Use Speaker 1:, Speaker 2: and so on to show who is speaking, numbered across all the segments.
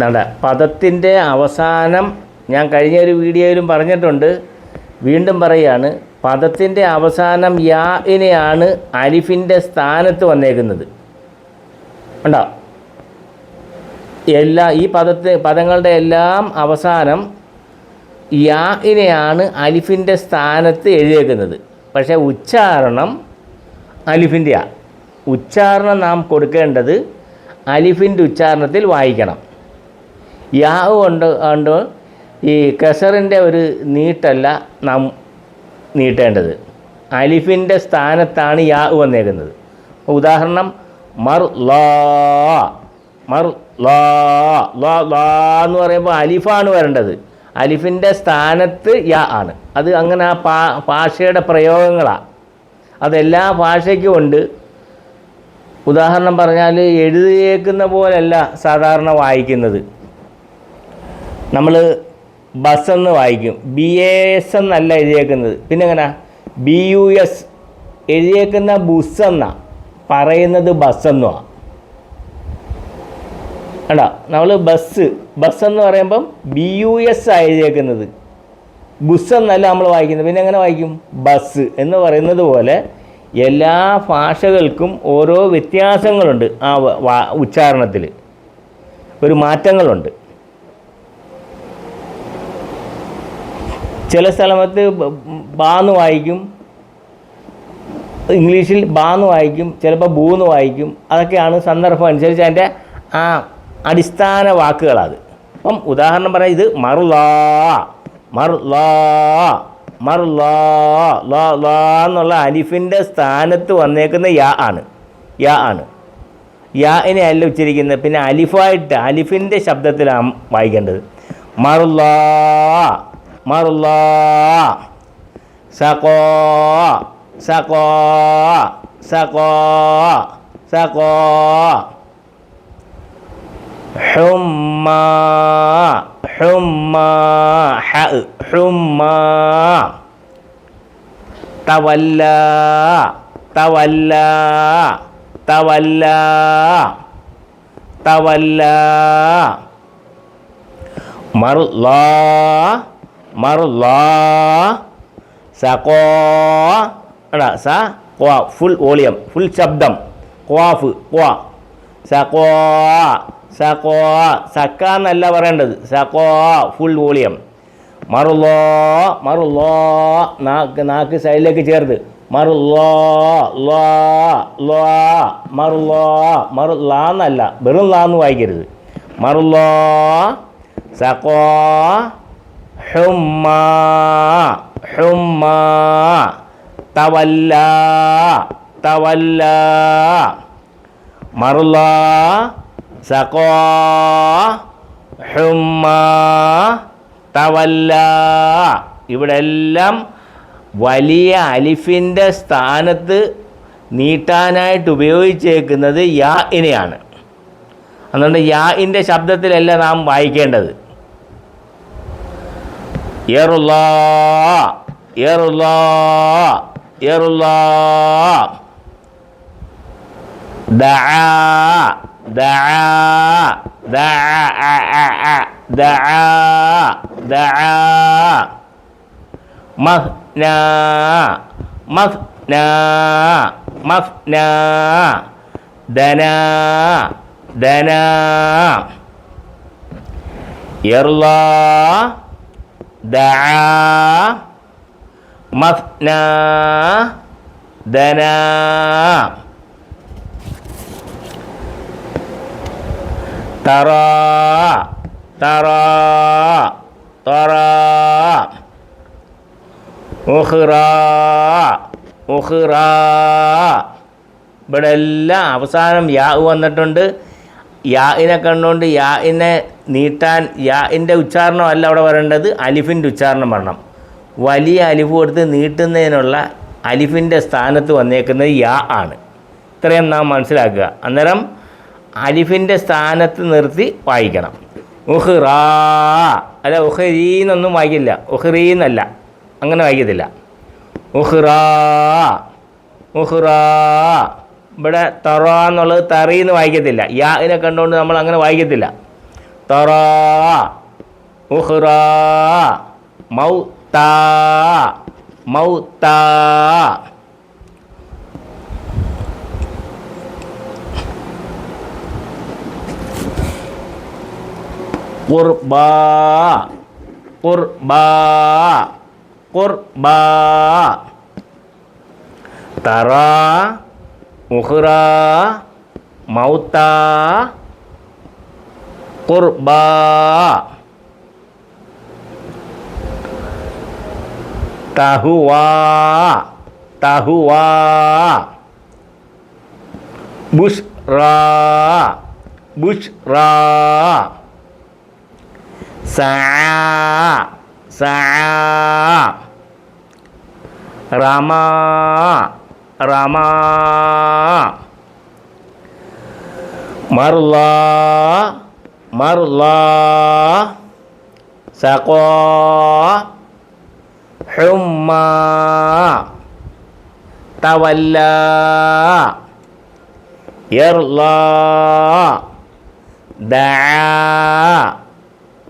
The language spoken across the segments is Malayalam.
Speaker 1: നട പദത്തിന്റെ അവസാനം ഞാൻ കഴിഞ്ഞ ഒരു വീഡിയോയിലും പറഞ്ഞിട്ടുണ്ട്. വീണ്ടും പറയുകയാണ് പദത്തിന്റെ അവസാനം യാഇനെയാണ് അലിഫിന്റെ സ്ഥാനത്ത് വന്നേക്കുന്നത്. ഉണ്ടോ എല്ലാ ഈ പദത്തെ പദങ്ങളുടെ എല്ലാം അവസാനം യാഇനെയാണ് അലിഫിന്റെ സ്ഥാനത്ത് എഴുതിയേക്കുന്നത്. പക്ഷേ ഉച്ചാരണം അലിഫിന്റെ ആ ഉച്ചാരണം നാം കൊടുക്കേണ്ടത് അലിഫിന്റെ ഉച്ചാരണത്തിൽ വായിക്കണം. യാവ് കൊണ്ട് കൊണ്ട് ഈ കെസറിന്റെ ഒരു നീട്ടല്ല നാം നീട്ടേണ്ടത്. അലിഫിന്റെ സ്ഥാനത്താണ് യാവ് വന്നേക്കുന്നത്. ഉദാഹരണം മർ ലാ മർ ലാ ലാ എന്ന് പറയുമ്പോൾ അലിഫാണ് വരേണ്ടത്. അലിഫിന്റെ സ്ഥാനത്ത് യാ ആണ്. അത് അങ്ങനെ ആ പാ ഭാഷയുടെ പ്രയോഗങ്ങളാണ് അതെല്ലാ ഭാഷയ്ക്കും ഉണ്ട്. ഉദാഹരണം പറഞ്ഞാൽ എഴുതിയേക്കുന്ന പോലല്ല സാധാരണ വായിക്കുന്നത്. നമ്മൾ ബസ് എന്ന് വായിക്കും. ബി എ എസ് എന്നല്ല എഴുതിയേക്കുന്നത്. പിന്നെ എങ്ങനെ ബി യു എസ് എഴുതിയേക്കുന്ന ബുസ് എന്നാ പറയുന്നത് ബസ് എന്നുമാണ് കണ്ടോ? നമ്മൾ ബസ് ബസ് എന്ന് പറയുമ്പം ബി യു എസ് ആ എഴുതിയേക്കുന്നത്. ബുസ് എന്നല്ല നമ്മൾ വായിക്കുന്നത്. പിന്നെ എങ്ങനെ വായിക്കും? ബസ് എന്ന് പറയുന്നത് പോലെ എല്ലാ ഭാഷകൾക്കും ഓരോ വ്യത്യാസങ്ങളുണ്ട് ആ ഉച്ചാരണത്തിൽ ഒരു മാറ്റങ്ങളുണ്ട്. ചില സ്ഥലത്ത് ബാന്ന് വായിക്കും. ഇംഗ്ലീഷിൽ ബാന്ന് വായിക്കും ചിലപ്പോൾ ബൂന്ന് വായിക്കും. അതൊക്കെയാണ് സന്ദർഭം അനുസരിച്ച് അതിന്റെ ആ അടിസ്ഥാന വാക്കുകളത്. അപ്പം ഉദാഹരണം പറയാം ഇത് മറുലാ മറുലാ മറുലാ ലാ ലാ എന്നുള്ള അലിഫിന്റെ സ്ഥാനത്ത് വന്നേക്കുന്ന യാ ആണ്. യാ ആണ്. യാ ഇനെ അല്ല ഉച്ചരിക്കുന്നത്. പിന്നെ അലിഫായിട്ട് അലിഫിന്റെ ശബ്ദത്തിലാണ് വായിക്കേണ്ടത്. മറുലാ മറുലാ സകോ സകോ സകോ സകോ ഹുമ്മ. ഹുമ്മ. ഹ ഹുമ്മ. തവല്ല. തവല്ല. തവല്ല. തവല്ല. മറുല്ലാ മറുല്ലാ സകോ അടാ സ ക്വാ ഫുൾ വോളിയം ഫുൾ ശബ്ദം ക്വാഫ് ക്വാ സകോ സകോ സക്ക എന്നല്ല പറയേണ്ടത്? സകോ ഫുൾ വോളിയം മറുലോ മറുലോ നാക്ക് നാക്ക് സൈഡിലേക്ക് ചേർത്ത്. മറുലോ ലോ ലോ ലാ എന്നല്ല വെറും ലാ എന്ന് വായിക്കരുത്. മറുലോ സകോ ഹുമ്മ ഹുമ്മ തവല്ല തവല്ല മറുല സകോ തവല്ല. ഇവിടെ എല്ലാം വലിയ അലിഫിന്റെ സ്ഥാനത്ത് നീട്ടാനായിട്ട് ഉപയോഗിച്ചേക്കുന്നത് യാ ഇനെയാണ്. അതുകൊണ്ട് യാ ഇന്റെ ശബ്ദത്തിലല്ല നാം വായിക്കേണ്ടത്. Ya Allah, ya ya Da'a. Da'a. Da'a. Da'a. Da'a. Dana. Dana. Ya മസ്ന ധന തറ തറ തറ. ഉഹ്റ ഉഹ്റ. ഇവിടെ എല്ലാം അവസാനം യാ വന്നിട്ടുണ്ട്. യാഇനെ കണ്ടുകൊണ്ട് യാഇനെ നീട്ടാൻ യാഇന്റെ ഉച്ചാരണമല്ല അവിടെ വരേണ്ടത് അലിഫിന്റെ ഉച്ചാരണം വരണം. വലിയ അലിഫ് കൊടുത്ത് നീട്ടുന്നതിനുള്ള അലിഫിന്റെ സ്ഥാനത്ത് വന്നേക്കുന്നത് യാ ആണ്. ഇത്രയും നാം മനസ്സിലാക്കുക. അന്നേരം അലിഫിന്റെ സ്ഥാനത്ത് നിർത്തി വായിക്കണം. ഉഹ്റാ. അല്ല ഉഹ്റീന്നൊന്നും വായിക്കില്ല. ഉഹ്റീന്നല്ല. അങ്ങനെ വായിക്കത്തില്ല. ഉഹ്റാ. ഉഹ്റാ. ഇവിടെ തറ എന്നുള്ളത് തറീന്ന് വായിക്കത്തില്ല. യാഇനെ കണ്ടുകൊണ്ട് നമ്മൾ അങ്ങനെ വായിക്കത്തില്ല. തറ ഉഹ്റ മൗ മൗത്ത. ഖുർബാ ഖുർബാ ഖുർബാ തറ ukhra mauta Kurba Tahuwa Tahuwa busra busra. Sa'a sa'a. Rama رمى مرضى مرضى سقى حمى تولى يرضى دعا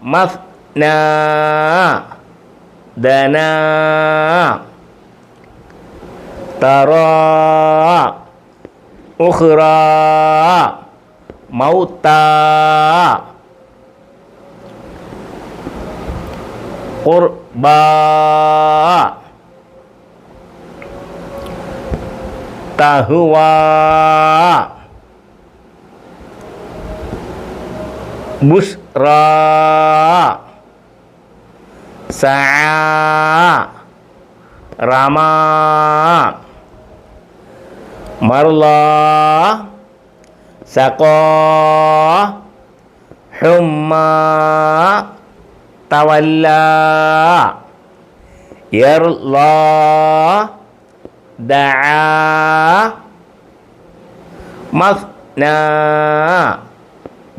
Speaker 1: مثنى دنا tara ukhra. Mauta. Qurba. Tahwa. Busra. Sa'a. Rama marla sakoh humma tawalla yarla da'a masna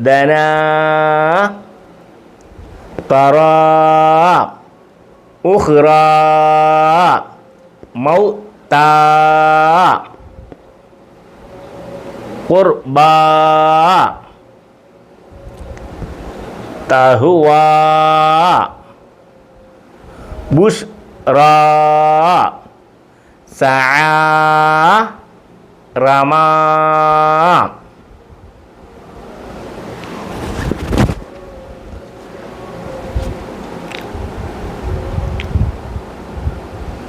Speaker 1: dana tara ukhra mauta kurba tahwa. Busra sa'a. Rama.